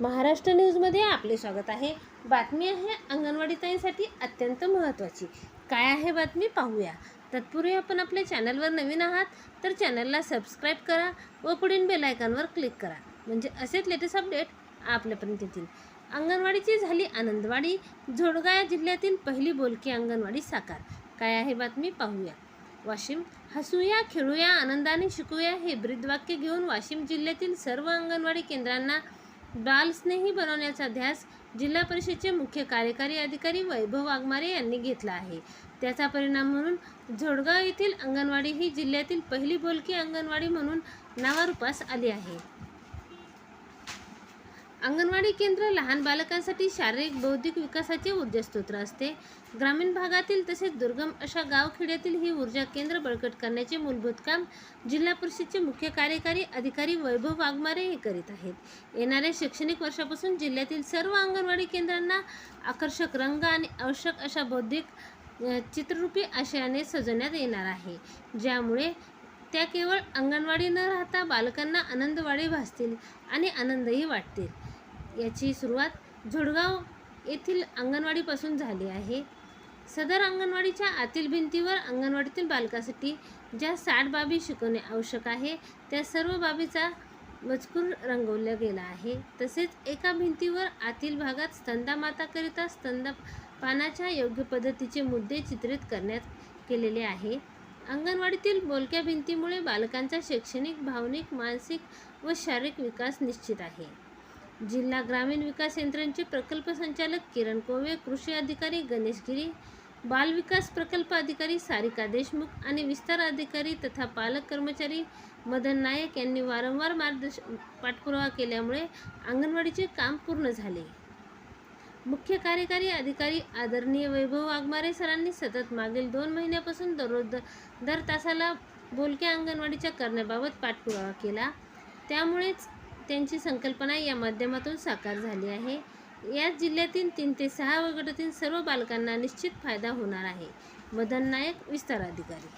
महाराष्ट्र न्यूजमध्ये आपले स्वागत आहे. बातमी आहे अंगणवाडीताईंसाठी अत्यंत महत्त्वाची. काय आहे बातमी पाहूया. तत्पूर्वी आपण आपल्या चॅनलवर नवीन आहात तर चॅनलला सबस्क्राईब करा व पुढील बेलायकॉनवर क्लिक करा. म्हणजे असेच लेटेस्ट अपडेट आपल्यापर्यंत येतील. अंगणवाडीची झाली आनंदवाडी जोडगाया जिल्ह्यातील पहिली बोलकी अंगणवाडी साकार. काय आहे बातमी पाहूया. वाशिम हसूया खेळूया आनंदाने शिकूया हे ब्रीदवाक्य घेऊन वाशिम जिल्ह्यातील सर्व अंगणवाडी केंद्रांना बालस्नेही बनवण्याचा ध्यास जिल्हा परिषदेचे मुख्य कार्यकारी अधिकारी वैभव वाघमारे यांनी घेतला आहे. त्याचा परिणाम म्हणून झोडगाव येथील अंगणवाडी ही जिल्ह्यातील पहिली बोलकी अंगणवाडी म्हणून नावारूपास आली आहे. अंगणवाडी केंद्र लहान बालकांसाठी शारीरिक बौद्धिक विकासाचे ऊर्जास्त्रोत्र असते. ग्रामीण भागातील तसेच दुर्गम अशा गावखेड्यातील ही ऊर्जा केंद्र बळकट करण्याचे मूलभूत काम जिल्हा परिषदचे मुख्य कार्यकारी अधिकारी वैभव वाघमारे हे करीत आहेत. येणाऱ्या शैक्षणिक वर्षापासून जिल्ह्यातील सर्व अंगणवाडी केंद्रांना आकर्षक रंग आणि आवश्यक अशा बौद्धिक चित्ररूपी आशयाने सजवण्यात येणार आहे. ज्यामुळे त्या केवळ अंगणवाडी न राहता बालकांना आनंदवाडी भासतील आणि आनंदही वाटतील. याची सुरुवात झोडगाव येथील अंगणवाडीपासून झाली आहे. सदर अंगणवाडीच्या आतील भिंतीवर अंगणवाडीतील बालकासाठी ज्या साठ बाबी शिकवणे आवश्यक आहे त्या सर्व बाबीचा मजकूर रंगवला गेला आहे. तसेच एका भिंतीवर आतील भागात स्तंदामाताकरिता स्तंदपानाच्या योग्य पद्धतीचे मुद्दे चित्रित करण्यात केलेले आहे. अंगणवाडीतील बोलक्या भिंतीमुळे बालकांचा शैक्षणिक भावनिक मानसिक व शारीरिक विकास निश्चित आहे. जिल्हा ग्रामीण विकास यंत्रणेचे प्रकल्प संचालक किरण कोवे कृषी अधिकारी गणेश गिरी बाल विकास प्रकल्प अधिकारी सारिका देशमुख आणि विस्तार अधिकारी तथा पालक कर्मचारी मदन नायक यांनी वारंवार मार्गदर्शन पाठपुरावा केल्यामुळे अंगणवाडीचे काम पूर्ण झाले. मुख्य कार्यकारी अधिकारी आदरणीय वैभव वाघमारे सरांनी सतत मागील दोन महिन्यापासून दररोज दर तासाला बोलक्या अंगणवाडीच्या करण्याबाबत पाठपुरावा केला. त्यामुळेच त्यांची संकल्पना या माध्यमातून साकार झाली आहे. याच जिल्ह्यातील तीन ते सहा वगटातील सर्व बालकांना निश्चित फायदा होणार आहे. मदन नायक विस्तार अधिकारी.